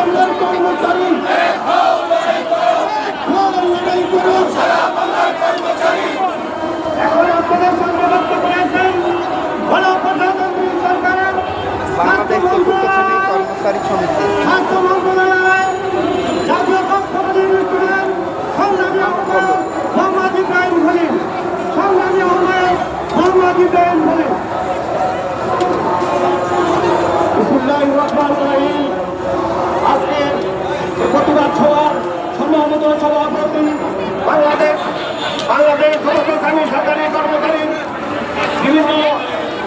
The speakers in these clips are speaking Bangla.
বাংলার কর্মচারী। এখন আপনাদের সঙ্গে বক্তব্য রাখবেন গণপ্রজাতন্ত্রী সরকারের বাংলাদেশ কর্মচারী সমিতি স্বাস্থ্য মন্ত্রণালয় জাতীয় সংগ্রামী মোহাম্মদ ইব্রাহিম সংগ্রামী আহ্বায়ক মোহাম্মদ ইব্রাহিম খলিল কর্মচারী সরকারি কর্মচারী বিভিন্ন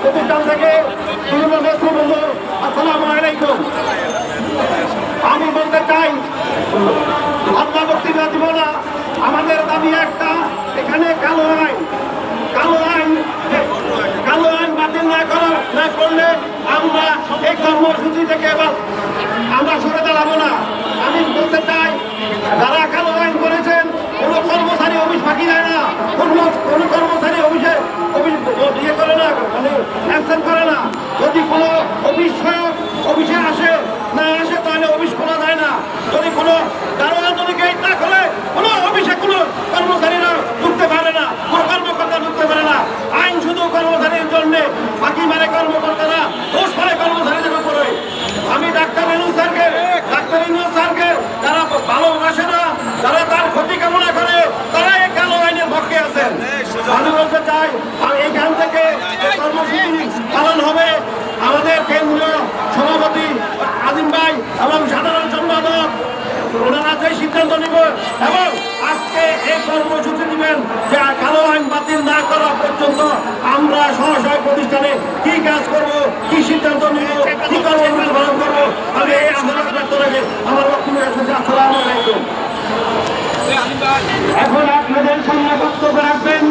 প্রতিষ্ঠান থেকে বিভিন্ন নেতৃবৃন্দ আসসালামু আলাইকুম আমি বলতে চাই আমরা বক্তৃতা দিব না আমাদের দাবি একটা এখানে কালো আইন কালো আইন কালো আইন বাতিল না করা না করলে আমরা এই কর্মসূচি থেকে এবার আমরা সরে দাঁড়াবো না আমি বলতে চাই যারা কালো আইন করেছেন কোনো কর্মচারী অফিস ফাঁকি যায় না কোনো কোনো কর্মচারী অফিসে অফিস ইয়ে করে না মানে অ্যাকশন করে না যদি কোনো অফিস সহায়ক অফিসে আসে না আসে তাহলে অফিস খোলা যায় না যদি কোনো দারোয়ান যদি গেট না খোলে কোনো অফিসে কোনো কর্মচারীরা ঢুকতে পারে না কোনো কর্মকর্তা ঢুকতে পারে না আইন শুধু কর্মচারীর বাকি মানে কর্মকর্তারা দোষ মানে কর্মচারীদের উপরে আমি ডাক্তার ইনু স্যারকে, ডাক্তার ইনু স্যারকে, যারা ভালোবাসে না যারা তার ক্ষতি কামনা করে তারা এই কালো আইনের পক্ষে আছেন। আমি বলতে চাই, আর এইখান থেকে কর্মসূচি পালন হবে আমাদের কেন্দ্রীয় সভাপতি আজিম ভাই এবং সাধারণ সম্পাদক। ওনারা যে সিদ্ধান্ত নিব এবং আজকে এই কর্মসূচি দিবেন যে কালো আইন বাতিল না করা পর্যন্ত আমরা সহসায় প্রতিষ্ঠানে কি কাজ করব, কি সিদ্ধান্ত নিব, কি কর্মসূচি পালন করব, আমি এই আন্দোলন আমার আসসালামু আলাইকুম। এখন আপনাদের সামনে বক্তব্য রাখবেন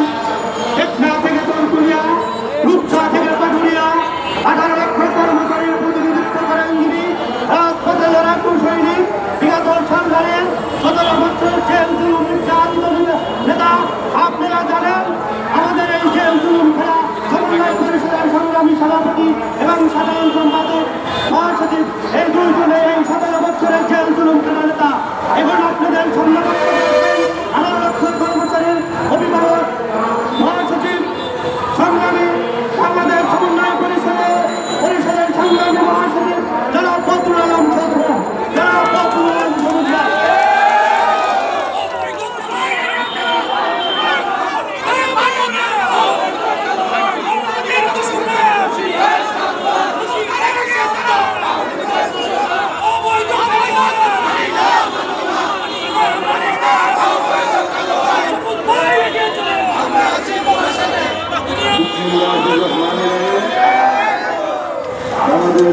আমাদের